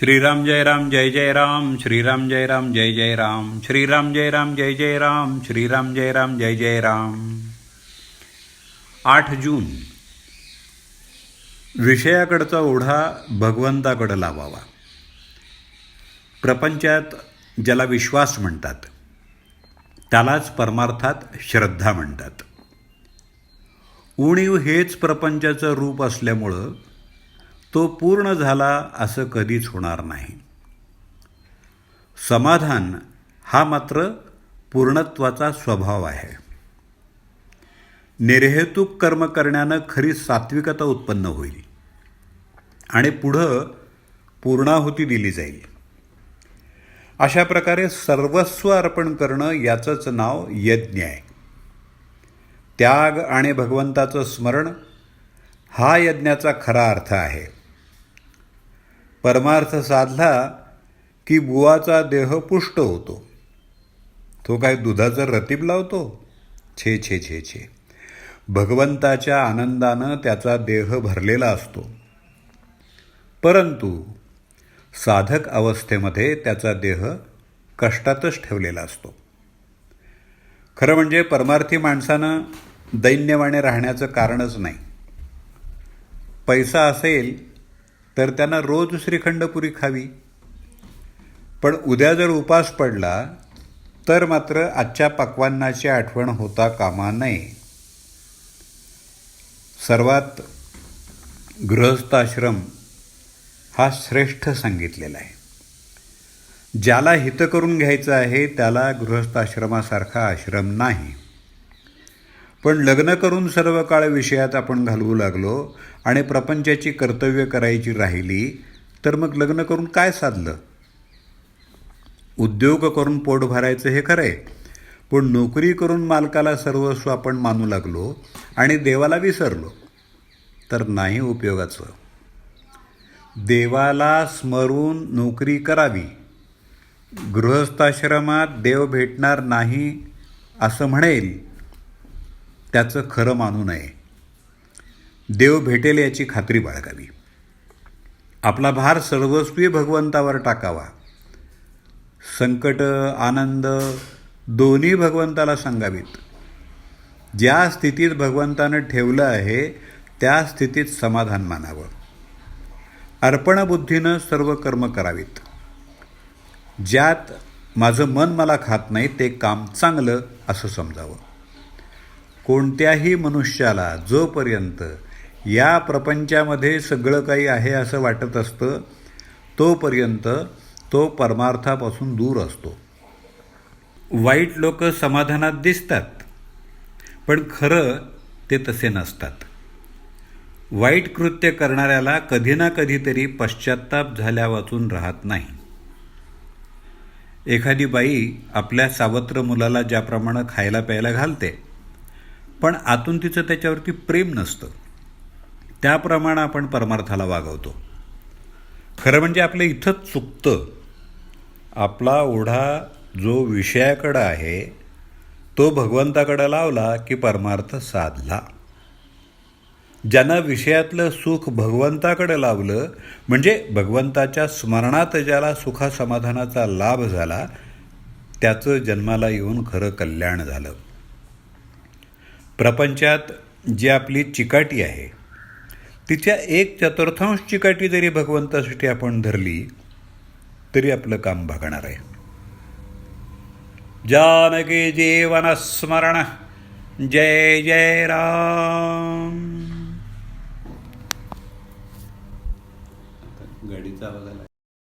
श्रीराम जय राम जय जय राम श्रीराम जय राम जय जय राम श्रीराम जय राम जय जय राम श्रीराम जय राम जय जय राम। आठ जून. विषयाकडचा ओढा भगवंताकडं लावावा. प्रपंचात ज्याला विश्वास म्हणतात त्यालाच परमार्थात श्रद्धा म्हणतात. उणीव हेच प्रपंचाचं रूप असल्यामुळं तो पूर्ण झाला असं कधीच होणार नाही. समाधान हा मात्र पूर्णत्वाचा स्वभाव आहे. निर्हेतुक कर्म करण्यानं खरी सात्विकता उत्पन्न होईल आणि पुढं पूर्णाहुती दिली जाईल. अशा प्रकारे सर्वस्व अर्पण करणं याचंच नाव यज्ञ आहे. त्याग आणि भगवंताचं स्मरण हा यज्ञाचा खरा अर्थ आहे. परमार्थ साधला की बुवाचा देह पुष्ट होतो. तो काय दुधाचा रतीब लावतो? छे छे छे छे. भगवंताच्या आनंदानं त्याचा देह भरलेला असतो. परंतु साधक अवस्थेमध्ये त्याचा देह कष्टातच ठेवलेला असतो. खरं म्हणजे परमार्थी माणसानं दैन्यवाने राहण्याचं कारणच नाही. पैसा असेल तर त्यांना रोज श्रीखंडपुरी खावी. पण उद्या जर उपास पडला तर मात्र आजच्या पक्वान्नाची आठवण होता कामा नये. सर्वात गृहस्थाश्रम हा श्रेष्ठ सांगितलेला आहे. ज्याला हित करून घ्यायचं आहे त्याला गृहस्थाश्रमासारखा आश्रम नाही. पण लग्न करून सर्व काळ विषयात आपण घालवू लागलो आणि प्रपंचाची कर्तव्य करायची राहिली तर मग लग्न करून काय साधलं? उद्योग करून पोट भरायचं हे खरं आहे पण नोकरी करून मालकाला सर्वस्व आपण मानू लागलो आणि देवाला विसरलो तर नाही उपयोगाचं. देवाला स्मरून नोकरी करावी. गृहस्थाश्रमात देव भेटणार नाही असं म्हणेल त्याचं खरं मानू नये. देव भेटेल याची खात्री बाळगावी. आपला भार सर्वस्वी भगवंतावर टाकावा. संकट आनंद दोन्ही भगवंताला सांगावीत. ज्या स्थितीत भगवंतानं ठेवलं आहे त्या स्थितीत समाधान मानावं. अर्पणबुद्धीनं सर्व कर्म करावीत. ज्यात माझं मन मला खात नाही ते काम चांगलं असं समजावं. कोणत्याही मनुष्याला जोपर्यंत या प्रपंचामध्ये सगळं काही आहे असं वाटत असतं तोपर्यंत तो परमार्थापासून दूर असतो. वाईट लोक समाधानात दिसतात पण खरं ते तसे नसतात. वाईट कृत्य करणाऱ्याला कधी ना कधीतरी पश्चाताप झाल्या वाचून राहत नाही. एखादी बाई आपल्या सावत्र मुलाला ज्याप्रमाणे खायला प्यायला घालते पण आतून तिचं त्याच्यावरती प्रेम नसतं. त्याप्रमाणे आपण परमार्थाला वागवतो. खरं म्हणजे आपलं इथंच चुकतं. आपला ओढा जो विषयाकडं आहे तो भगवंताकडं लावला की परमार्थ साधला. ज्यानं विषयातलं सुख भगवंताकडे लावलं म्हणजे भगवंताच्या स्मरणात ज्याला सुखासमाधानाचा लाभ झाला त्याचं जन्माला येऊन खरं कल्याण झालं. प्रपंचात जी आपली चिकाटी आहे तिच्या एक चतुर्थांश चिकाटी जरी भगवंतासाठी आपण धरली तरी आपलं काम भागणार आहे. जानकी जीवन स्मरण जय जय राम.